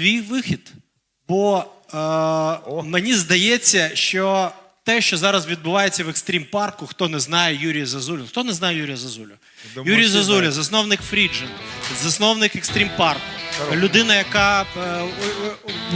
твій вихід. Бо е, мені здається, що те, що зараз відбувається в екстрім парку, хто не знає Юрія Зазулю, хто не знає Юрія Зазулю? Думаю, Юрій Зазуля, засновник Фріджен, засновник екстрім парку, людина, яка е, о-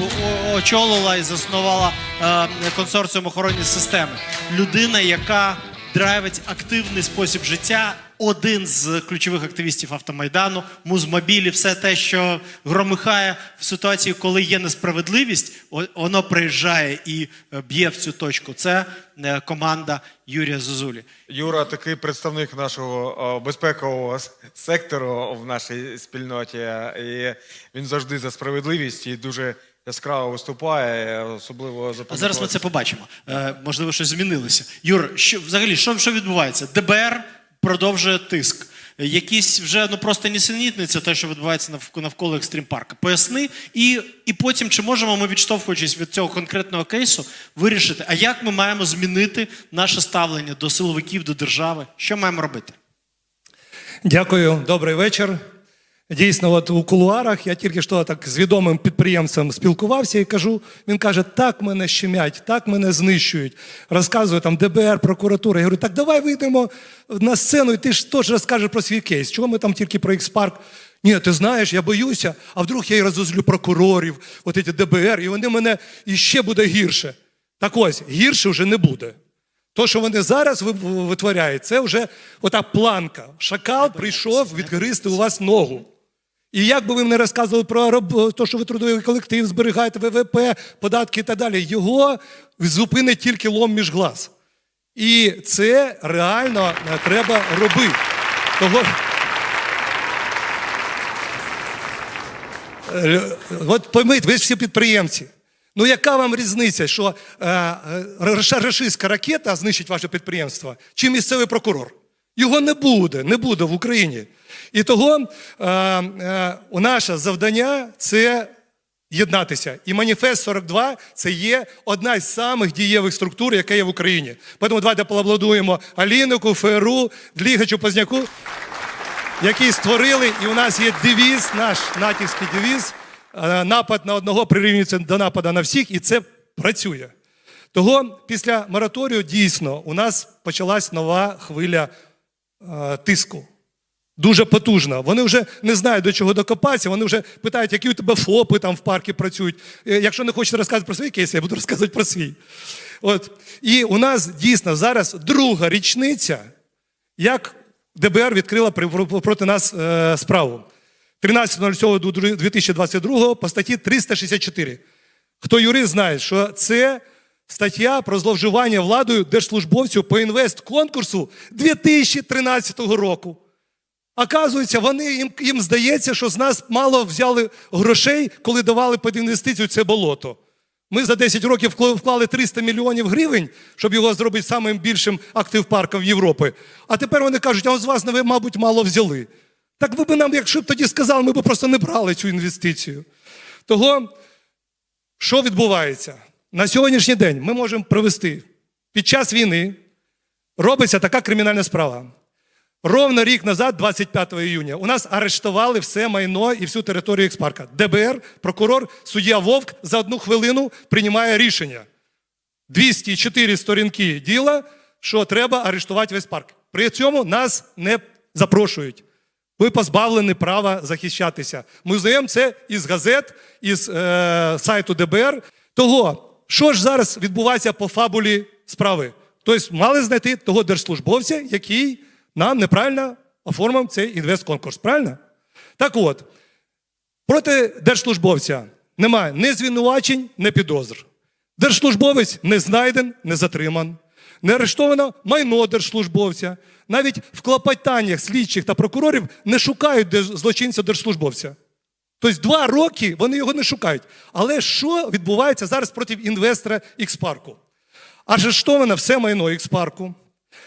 о- о- очолила і заснувала е, консорціум охоронні системи, людина, яка драйвить активний спосіб життя. Один з ключових активістів автомайдану, музмобілі, все те, що громихає в ситуації, коли є несправедливість, воно приїжджає і е, б'є в цю точку. Це е, команда Юрія Зозулі. Юра такий представник нашого безпекового сектору в нашій спільноті, і він завжди за справедливість і дуже яскраво виступає, особливо за А зараз ми це побачимо. Е, можливо, щось змінилося. Юр, що взагалі що, що відбувається? ДБР продовжує тиск. Якісь вже ну просто нісенітниця, те, що відбувається навколо екстрім парка. Поясни, і, і потім чи можемо ми, відштовхуючись від цього конкретного кейсу, вирішити, а як ми маємо змінити наше ставлення до силовиків, до держави? Що маємо робити? Дякую, добрий вечір. Дійсно, от у кулуарах я тільки що так з відомим підприємцем спілкувався і кажу: він каже: так мене щемять, так мене знищують. Розказує там ДБР, прокуратура. Я говорю, так давай вийдемо на сцену, і ти ж теж розкажеш про свій кейс. Чого ми там тільки про Ікспарк? Ні, ти знаєш, я боюся, а вдруг я і розозлю прокурорів, от ці ДБР, і вони мене іще буде гірше. Так ось, гірше вже не буде. То, що вони зараз витворяють, це вже ота планка. Шакал прийшов відгризти у вас ногу. І як би ви не розказували про роб- то, що ви трудовий колектив, зберігаєте ВВП, податки і так далі, його зупинить тільки лом між глаз. І це реально е, треба робити. Того, Е, От пойміть, ви ж всі підприємці. Ну яка вам різниця, що е, е, рашистська ракета знищить ваше підприємство, чи місцевий прокурор? Його не буде, не буде в Україні. І того е, е, наше завдання це єднатися. І маніфест 42 це є одна з самих дієвих структур, яка є в Україні. Тому давайте поаплодуємо Алінику, ФРУ, Длігачу, Позняку який створили, і у нас є девіз, наш натівський девіз. е, Напад на одного прирівнюється до нападу на всіх, і це працює. Того після мораторію дійсно у нас почалась нова хвиля тиску. Дуже потужна. Вони вже не знають, до чого докопатися. Вони вже питають, які у тебе ФОПи там в парку працюють. Е, Якщо не хочете розказувати про свій кейс, я буду розказувати про свій. От. І у нас дійсно зараз друга річниця, як ДБР відкрила проти нас е, справу. 13.07.2022 по статті 364. Хто юрист знає, що це стаття про зловживання владою держслужбовців по інвестконкурсу 2013 року. Оказується, вони їм, їм здається, що з нас мало взяли грошей, коли давали під інвестицію це болото. Ми за 10 років вклали 300 мільйонів гривень, щоб його зробити самим більшим актив-парком Європи. А тепер вони кажуть, а з вас, ви, мабуть, мало взяли. Так ви б нам, якщо б тоді сказали, ми б просто не брали цю інвестицію. Того, що відбувається? На сьогоднішній день ми можемо привести під час війни робиться така кримінальна справа. Ровно рік назад, 25 іюня, у нас арештували все майно і всю територію експарка. ДБР, прокурор, суддя Вовк за одну хвилину приймає рішення. 204 сторінки діла, що треба арештувати весь парк. При цьому нас не запрошують. Ви позбавлені права захищатися. Ми знаємо це із газет, із е, сайту ДБР. Того, що ж зараз відбувається по фабулі справи? Тобто мали знайти того держслужбовця, який нам неправильно оформив цей інвестконкурс. Правильно? Так от, проти держслужбовця немає ні звинувачень, ні підозр. Держслужбовець не знайден, не затриман. Не арештовано майно держслужбовця. Навіть в клопотаннях слідчих та прокурорів не шукають злочинця держслужбовця. Тобто два роки вони його не шукають. Але що відбувається зараз проти інвестора Ікспарку? Арештовано все майно Ікспарку,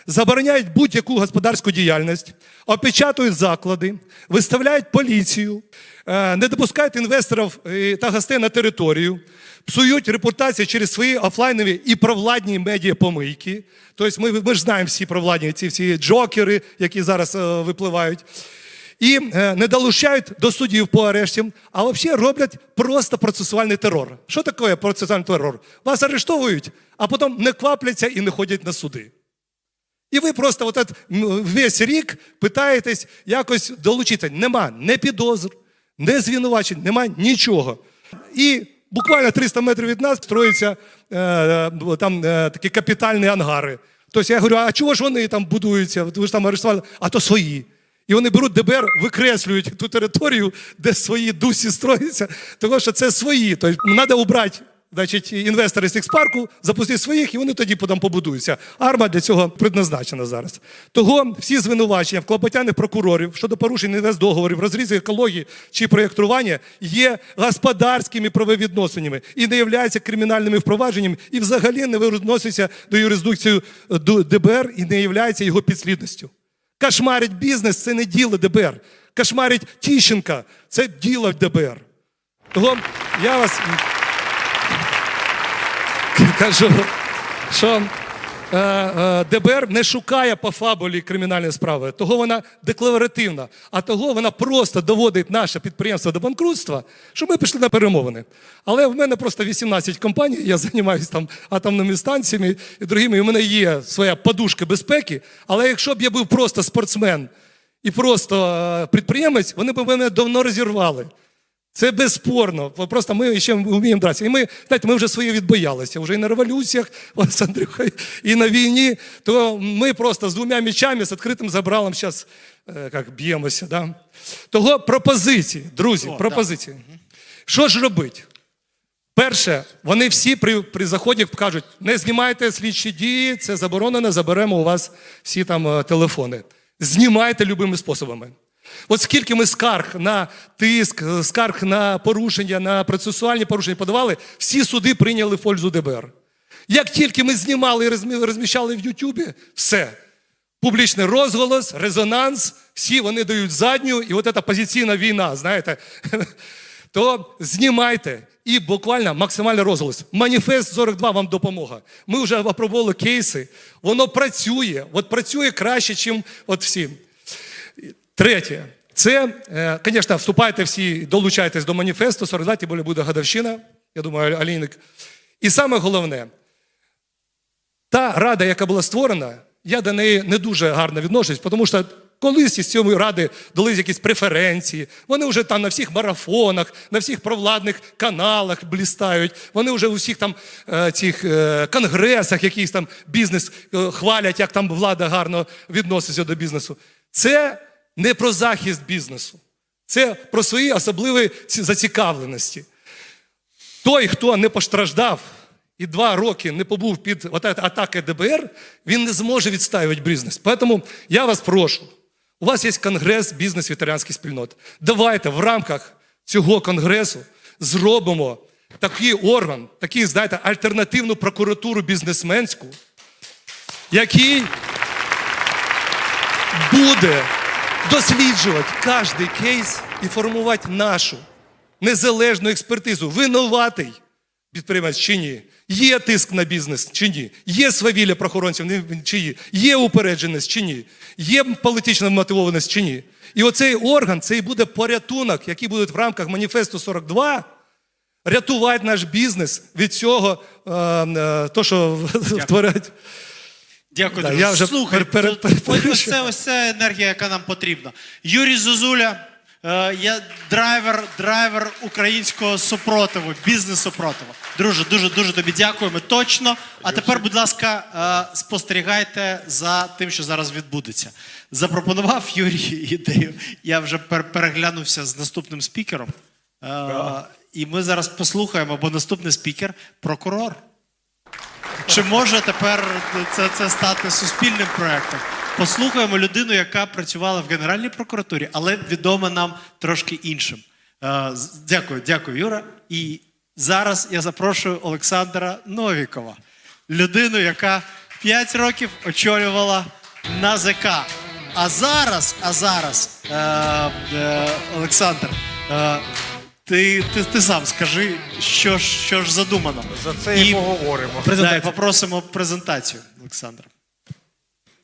забороняють будь-яку господарську діяльність, опечатують заклади, виставляють поліцію, е, не допускають інвесторів е, та гостей на територію, псують репутацію через свої офлайнові і провладні медіапомийки. Тобто ми, ми ж знаємо всі провладні ці всі джокери, які зараз е, випливають. І е, не долучають до судів по арешті, а взагалі роблять просто процесуальний терор. Що таке процесуальний терор? Вас арештовують, а потім не квапляться і не ходять на суди. І ви просто от, весь рік питаєтесь якось долучитися. Нема не підозр, не звинувачень, нема нічого. І буквально 300 метрів від нас строїться е, е, там е, такі капітальні ангари. Тобто я говорю, а чого ж вони там будуються? Ви ж там арештували, а то свої. І вони беруть ДБР, викреслюють ту територію, де свої дусі строїться, тому що це свої. Тобто треба убрати значить, інвестори з X-парку, запустити своїх, і вони тоді потім побудуються. Арма для цього предназначена зараз. Того всі звинувачення в клопотяних прокурорів щодо порушень інвестдоговорів, розрізу екології чи проєктування є господарськими правовідносинами і не являються кримінальними впровадженнями, і взагалі не відносяться до юрисдикції е, ДБР і не являються його підслідністю. Кошмарить бізнес це не діло ДБР. Кошмарить Тіщенка це діло ДБР. Тому я вас кажу, що ДБР не шукає по фабулі кримінальної справи, того вона декларативна, а того вона просто доводить наше підприємство до банкрутства, що ми пішли на перемовини. Але в мене просто 18 компаній, я займаюся там атомними станціями і другими, і в мене є своя подушка безпеки. Але якщо б я був просто спортсмен і просто е, підприємець, вони б мене давно розірвали. Це безспорно. Просто ми ще вміємо дратися. І ми, знаєте, ми вже своє відбоялися. Вже і на революціях з Андрюхою, і на війні. То ми просто з двома мечами, з відкритим забралом зараз е, як б'ємося. Да? Того пропозиції, друзі, О, пропозиції. Що ж робити? Перше, вони всі при, при заході кажуть, не знімайте слідчі дії, це заборонено, заберемо у вас всі там е, телефони. Знімайте любими способами. От скільки ми скарг на тиск, скарг на порушення, на процесуальні порушення подавали, всі суди прийняли в пользу ДБР. Як тільки ми знімали і розміщали в Ютубі, все. Публічний розголос, резонанс, всі вони дають задню, і от ця позиційна війна, знаєте, то знімайте і буквально максимальний розголос. Маніфест 42 вам допомога. Ми вже опробували кейси, воно працює, от працює краще, ніж от всі. Третє. Це, е, звісно, вступайте всі, долучайтесь до маніфесту 42, тим буде годовщина. Я думаю, Аліник. І саме головне, та рада, яка була створена, я до неї не дуже гарно відношусь, тому що колись із цієї ради дали якісь преференції. Вони вже там на всіх марафонах, на всіх провладних каналах блістають. Вони вже у всіх там е, цих е, конгресах, якийсь там бізнес е, хвалять, як там влада гарно відноситься до бізнесу. Це не про захист бізнесу, це про свої особливі зацікавленості. Той, хто не постраждав і два роки не побув під атаки ДБР, він не зможе відстаювати бізнес. Тому я вас прошу, у вас є конгрес бізнес ветеранських спільнот. Давайте в рамках цього конгресу зробимо такий орган, такий, знаєте, альтернативну прокуратуру бізнесменську, який буде досліджувати кожний кейс і формувати нашу незалежну експертизу. Винуватий підприємець чи ні? Є тиск на бізнес чи ні? Є свавілля прохоронців чи ні? Є упередженість чи ні? Є політична мотивованість чи ні? І оцей орган, це і буде порятунок, який буде в рамках маніфесту 42, рятувати наш бізнес від цього, е, е, то, що творять. Дякую, Да, друже. я вже Слухай, пер- пер- пер- ось, це, ось це енергія, яка нам потрібна. Юрій Зозуля, е, я драйвер, драйвер українського супротиву, бізнес-супротиву. Друже, дуже дуже тобі дякуємо. Точно. А тепер, будь ласка, е, спостерігайте за тим, що зараз відбудеться. Запропонував Юрій ідею. Я вже пер- переглянувся з наступним спікером. Е, І ми зараз послухаємо, бо наступний спікер прокурор. Чи може тепер це, це стати суспільним проєктом? Послухаємо людину, яка працювала в Генеральній прокуратурі, але відома нам трошки іншим. Е, Дякую, дякую, Юра. І зараз я запрошую Олександра Новікова, людину, яка 5 років очолювала НАЗК. А зараз, а зараз, е, е, Олександр, е, ти, ти, ти сам скажи, що ж, що ж задумано. За це і поговоримо. Да, і попросимо презентацію, Олександра.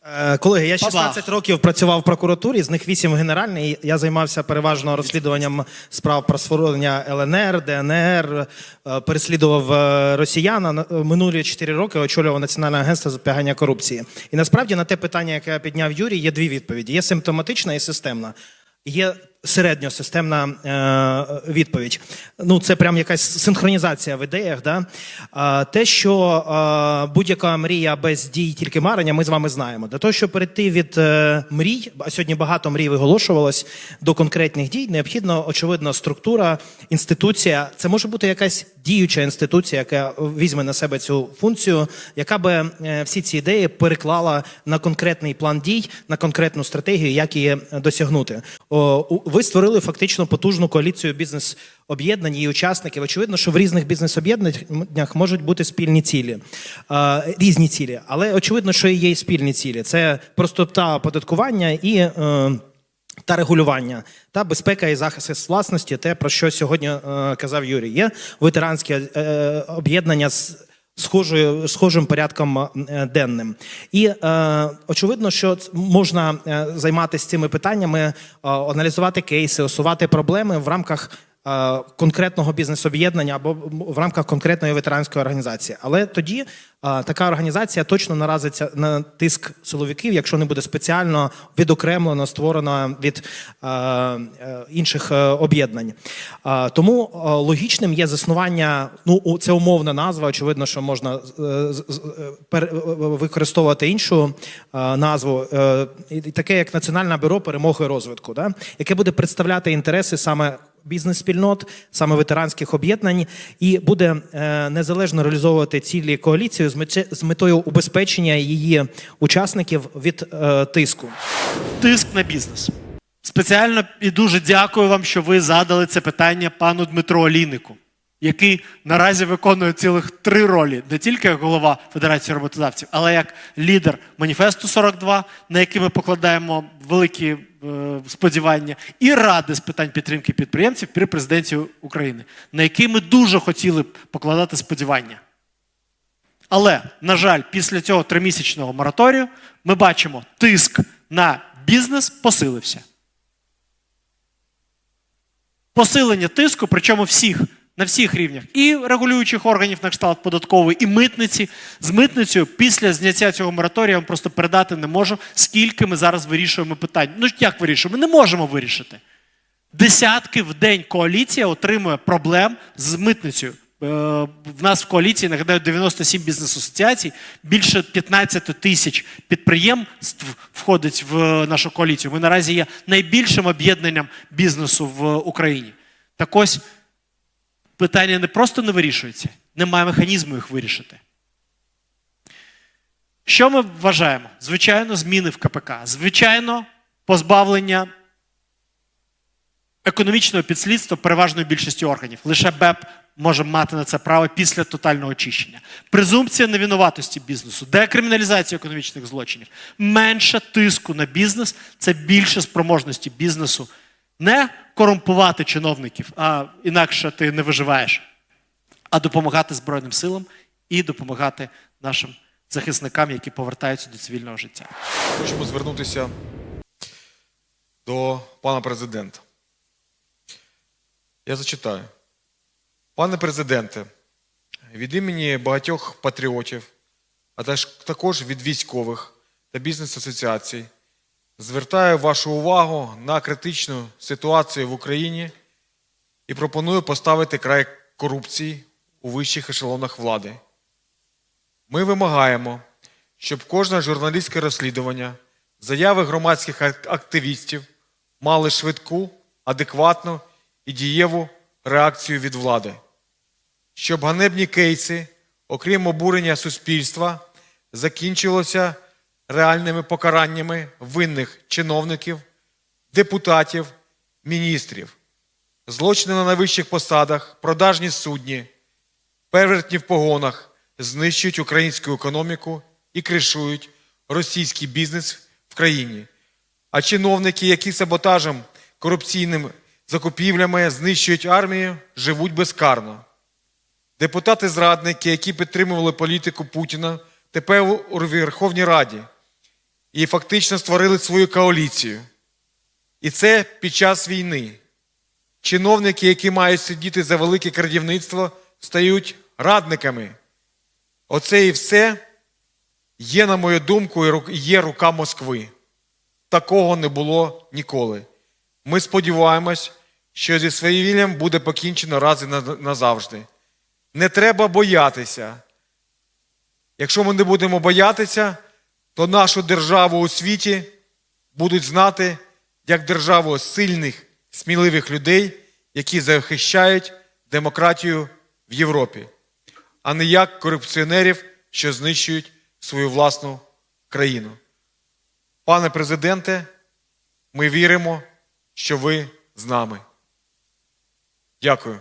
Е, Колеги, я 16 Бабах. років працював в прокуратурі, з них 8 в генеральній. Я займався переважно розслідуванням справ про створення ЛНР, ДНР, е, переслідував е, росіян. Минулі 4 роки очолював Національне агентство з запобігання корупції. І насправді на те питання, яке підняв Юрій, є дві відповіді: є симптоматична і системна. Є середньосистемна е, відповідь. Ну, це прям якась синхронізація в ідеях. Да? А, те, що е, будь-яка мрія без дій, тільки марення, ми з вами знаємо. Для того, щоб перейти від е, мрій, а сьогодні багато мрій виголошувалось до конкретних дій, необхідно, очевидно, структура, інституція. Це може бути якась діюча інституція, яка візьме на себе цю функцію, яка би е, всі ці ідеї переклала на конкретний план дій, на конкретну стратегію, як її досягнути. О, ви створили фактично потужну коаліцію бізнес-об'єднань і учасників. Очевидно, що в різних бізнес-об'єднаннях можуть бути спільні цілі, різні цілі, але очевидно, що і є спільні цілі. Це простота оподаткування і. Е, та регулювання, та безпека і захист власності, те, про що сьогодні е, казав Юрій. Є ветеранське е, об'єднання з схожим порядком е, денним. І е, очевидно, що можна е, займатися цими питаннями, аналізувати кейси, усувати проблеми в рамках конкретного бізнес-об'єднання або в рамках конкретної ветеранської організації. Але тоді е, така організація точно наразиться на тиск силовиків, якщо не буде спеціально відокремлено, створено від е, е, інших е, об'єднань. Е, тому е, логічним є заснування. Ну, це умовна назва. Очевидно, що можна е, е, е, використовувати іншу е, назву, е, таке як Національне бюро перемоги розвитку, да? яке буде представляти інтереси саме бізнес-спільнот, саме ветеранських об'єднань, і буде е, незалежно реалізовувати цілі коаліції з метою убезпечення її учасників від е, тиску. Тиск на бізнес. Спеціально і дуже дякую вам, що ви задали це питання пану Дмитру Олійнику, який наразі виконує цілих три ролі, не тільки як голова Федерації роботодавців, але як лідер маніфесту 42, на який ми покладаємо великі сподівання, і ради з питань підтримки підприємців при президенті України, на який ми дуже хотіли б покладати сподівання. Але, на жаль, після цього тримісячного мораторію ми бачимо, тиск на бізнес посилився. Посилення тиску, причому всіх, на всіх рівнях, і регулюючих органів на кшталт податкової, і митниці. З митницею після зняття цього мораторію я вам просто передати не можу, скільки ми зараз вирішуємо питань. Ну як вирішуємо? Ми не можемо вирішити. Десятки в день коаліція отримує проблем з митницею. Е, В нас в коаліції нагадаю 97 бізнес-асоціацій, більше 15 тисяч підприємств входить в нашу коаліцію. Ми наразі є найбільшим об'єднанням бізнесу в Україні. Так ось питання не просто не вирішується, немає механізму їх вирішити. Що ми вважаємо? Звичайно, зміни в КПК, звичайно, позбавлення економічного підслідства переважної більшості органів. Лише БЕП може мати на це право після тотального очищення. Презумпція невинуватості бізнесу, декриміналізація економічних злочинів, менше тиску на бізнес це більше спроможності бізнесу не корумпувати чиновників, а інакше ти не виживаєш, а допомагати Збройним силам і допомагати нашим захисникам, які повертаються до цивільного життя. Хочемо звернутися до пана президента. Я зачитаю. Пане президенте, від імені багатьох патріотів, а також від військових та бізнес-асоціацій, звертаю вашу увагу на критичну ситуацію в Україні і пропоную поставити край корупції у вищих ешелонах влади. Ми вимагаємо, щоб кожне журналістське розслідування, заяви громадських активістів мали швидку, адекватну і дієву реакцію від влади. Щоб ганебні кейси, окрім обурення суспільства, закінчилося реальними покараннями винних чиновників, депутатів, міністрів, злочини на найвищих посадах, продажні судні, перевертні в погонах знищують українську економіку і кришують російський бізнес в країні. А чиновники, які саботажем, корупційним закупівлями знищують армію, живуть безкарно. Депутати-зрадники, які підтримували політику Путіна, тепер у Верховній Раді і фактично створили свою коаліцію. І це під час війни. Чиновники, які мають сидіти за велике крадівництво, стають радниками. Оце і все є, на мою думку, і є рука Москви. Такого не було ніколи. Ми сподіваємось, що зі своєвіллям буде покінчено раз і назавжди. Не треба боятися. Якщо ми не будемо боятися, то нашу державу у світі будуть знати як державу сильних, сміливих людей, які захищають демократію в Європі, а не як корупціонерів, що знищують свою власну країну. Пане президенте, ми віримо, що ви з нами. Дякую.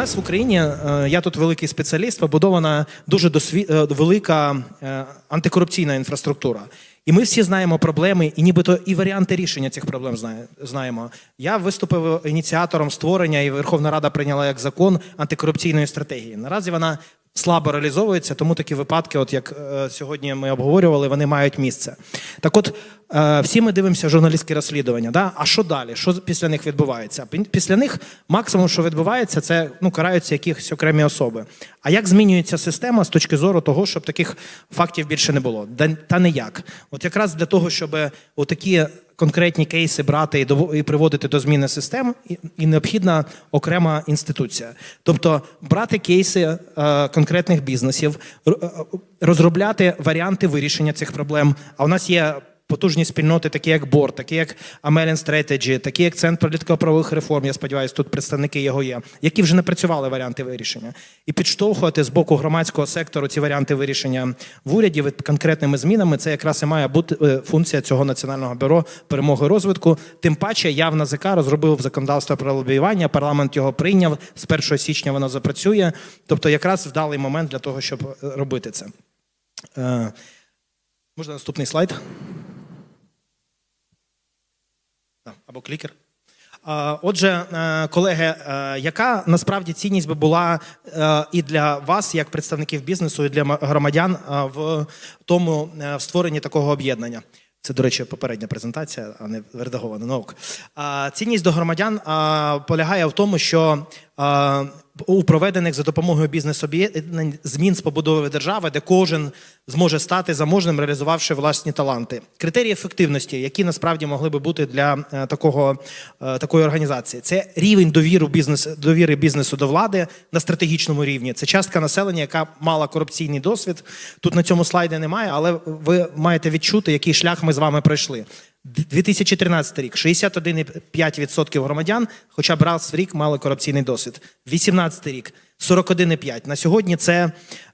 Нас в Україні, е, я тут великий спеціаліст, побудована дуже досві... е, велика е, антикорупційна інфраструктура. І ми всі знаємо проблеми, і нібито і варіанти рішення цих проблем знаємо. Я виступив ініціатором створення, і Верховна Рада прийняла як закон антикорупційної стратегії. Наразі вона слабо реалізовується, тому такі випадки, от як е, сьогодні ми обговорювали, вони мають місце. Так от, е, всі ми дивимося журналістські розслідування. Да? А що далі? Що після них відбувається? Після них максимум, що відбувається, це ну, караються якісь окремі особи. А як змінюється система з точки зору того, щоб таких фактів більше не було? Та ніяк. От якраз для того, щоб отакі конкретні кейси брати і, приводити до зміни систем, і, і необхідна окрема інституція. Тобто брати кейси е, конкретних бізнесів, е, розробляти варіанти вирішення цих проблем. А у нас є потужні спільноти, такі як БОР, такі як American Strategy, такі як Центр політико-правових реформ, я сподіваюся, тут представники його є, які вже напрацювали варіанти вирішення. І підштовхувати з боку громадського сектору ці варіанти вирішення в уряді конкретними змінами, це якраз і має бути е, функція цього національного бюро перемоги розвитку. Тим паче, я в НАЗК розробив законодавство про лобіювання, парламент його прийняв. З 1 січня воно запрацює. Тобто, якраз вдалий момент для того, щоб е, робити це. Е, Можна наступний слайд? Або клікер. Отже, е, колеги, е, яка насправді цінність би була е, і для вас, як представників бізнесу, і для громадян в тому в створенні такого об'єднання? Це, до речі, попередня презентація, а не редагована наук. Цінність до громадян полягає в тому, що у проведених за допомогою бізнес-об'єднань змін з побудови держави, де кожен зможе стати заможним, реалізувавши власні таланти. Критерії ефективності, які насправді могли би бути для е, такого, е, такої організації, це рівень довіру бізнес, довіри бізнесу до влади на стратегічному рівні. Це частка населення, яка мала корупційний досвід. Тут на цьому слайді немає, але ви маєте відчути, який шлях ми з вами пройшли. 2013 рік 61,5% громадян, хоча б раз в рік мали корупційний досвід. 2018 рік 41,5%. На сьогодні це,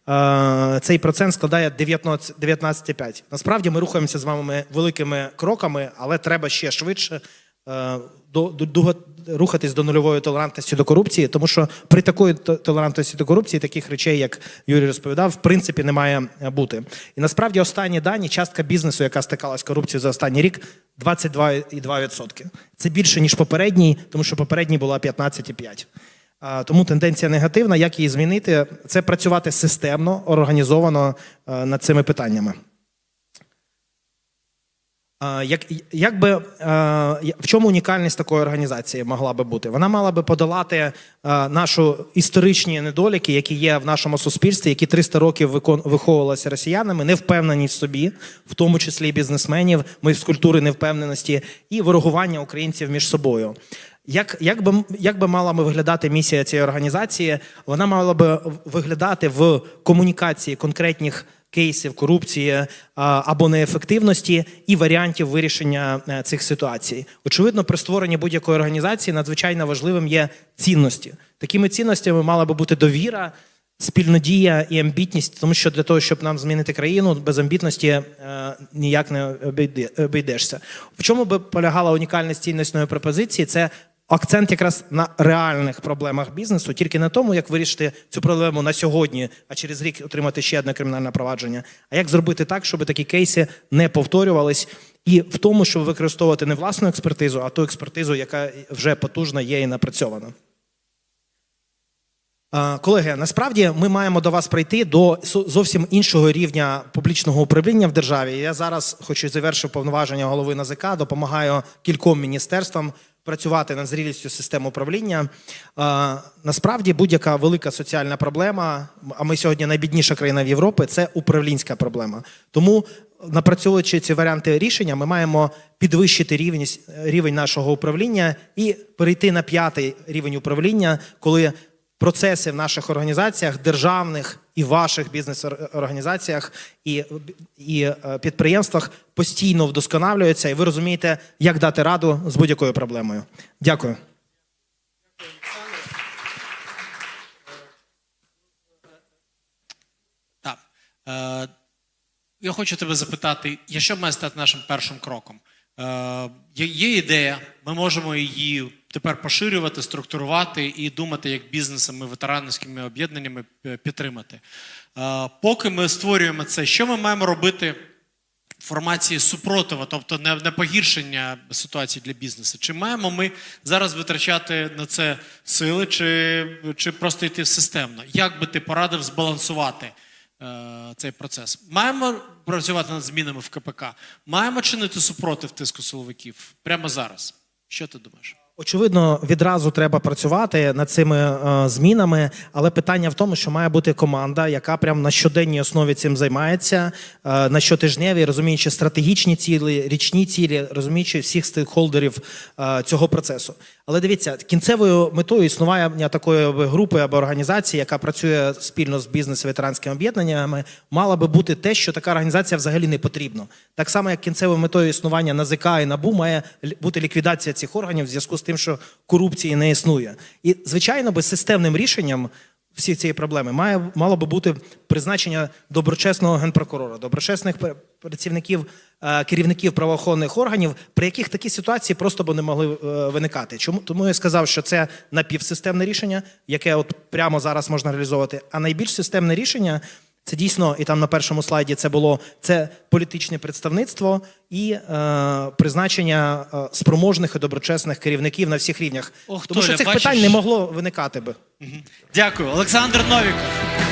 е, цей процент складає 19 19,5%. Насправді ми рухаємося з вами великими кроками, але треба ще швидше е, до, до, рухатись до нульової толерантності до корупції, тому що при такої толерантності до корупції таких речей, як Юрій розповідав, в принципі не має е, бути. І насправді останні дані, частка бізнесу, яка стикалась з корупцією за останній рік, 22,2%. Це більше ніж попередній, тому що попередній була 15,5%. А, Тому тенденція негативна. Як її змінити? Це працювати системно, організовано е, над цими питаннями. Як, як би, в чому унікальність такої організації могла би бути? Вона мала би подолати нашу історичні недоліки, які є в нашому суспільстві, які 300 років виховувалися росіянами, невпевненість в собі, в тому числі бізнесменів, ми з культури невпевненості і ворогування українців між собою. Як, як, би, як би мала би виглядати місія цієї організації? Вона мала би виглядати в комунікації конкретних кейсів корупції або неефективності і варіантів вирішення е, цих ситуацій. Очевидно, при створенні будь-якої організації надзвичайно важливим є цінності. Такими цінностями мала би бути довіра, спільнодія і амбітність, тому що для того, щоб нам змінити країну, без амбітності е, ніяк не обійдешся. В чому би полягала унікальність цінностної пропозиції? Це акцент якраз на реальних проблемах бізнесу, тільки на тому, як вирішити цю проблему на сьогодні, а через рік отримати ще одне кримінальне провадження. А як зробити так, щоб такі кейси не повторювались, і в тому, щоб використовувати не власну експертизу, а ту експертизу, яка вже потужна є і напрацьована. Колеги, насправді ми маємо до вас прийти до зовсім іншого рівня публічного управління в державі. Я зараз, хоч і завершив повноваження голови НАЗК, допомагаю кільком міністерствам працювати над зрілістю систем управління. Насправді будь-яка велика соціальна проблема, а ми сьогодні найбідніша країна в Європі, це управлінська проблема. Тому, напрацьовуючи ці варіанти рішення, ми маємо підвищити рівень, рівень нашого управління і перейти на п'ятий рівень управління, коли процеси в наших організаціях, державних і ваших бізнес-організаціях і, і е, підприємствах постійно вдосконалюються, і ви розумієте, як дати раду з будь-якою проблемою. Дякую. Так. Е, я хочу тебе запитати, що має стати нашим першим кроком? Е, є ідея, ми можемо її тепер поширювати, структурувати і думати, як бізнесами, ветеранівськими об'єднаннями е, підтримати. Е, поки ми створюємо це, що ми маємо робити формації супротива, тобто не, не погіршення ситуації для бізнесу? Чи маємо ми зараз витрачати на це сили, чи, чи просто йти системно? Як би ти порадив збалансувати? е, цей процес. Маємо працювати над змінами в КПК. Маємо чинити супротив тиску силовиків прямо зараз. Що ти думаєш? Очевидно, відразу треба працювати над цими е, змінами, але питання в тому, що має бути команда, яка прямо на щоденній основі цим займається, е, на щотижневій, розуміючи стратегічні цілі, річні цілі, розуміючи всіх стейкхолдерів е, цього процесу. Але дивіться, кінцевою метою існування такої групи або організації, яка працює спільно з бізнес-ветеранськими об'єднаннями, мала би бути те, що така організація взагалі не потрібна. Так само, як кінцевою метою існування НАЗК і НАБУ має бути ліквідація цих органів в зв'язку з тим, що корупції не існує. І, звичайно, би системним рішенням всі цієї проблеми має мало би бути призначення доброчесного генпрокурора, доброчесних працівників, е, керівників правоохоронних органів, при яких такі ситуації просто б не могли е, виникати. Чому тому я сказав, що це напівсистемне рішення, яке от прямо зараз можна реалізовувати. А найбільш системне рішення це дійсно, і там на першому слайді це було це політичне представництво і е, призначення е, спроможних і доброчесних керівників на всіх рівнях. Ох, Тому що цих бачиш? питань не могло виникати би. Дякую. Олександр Новіков.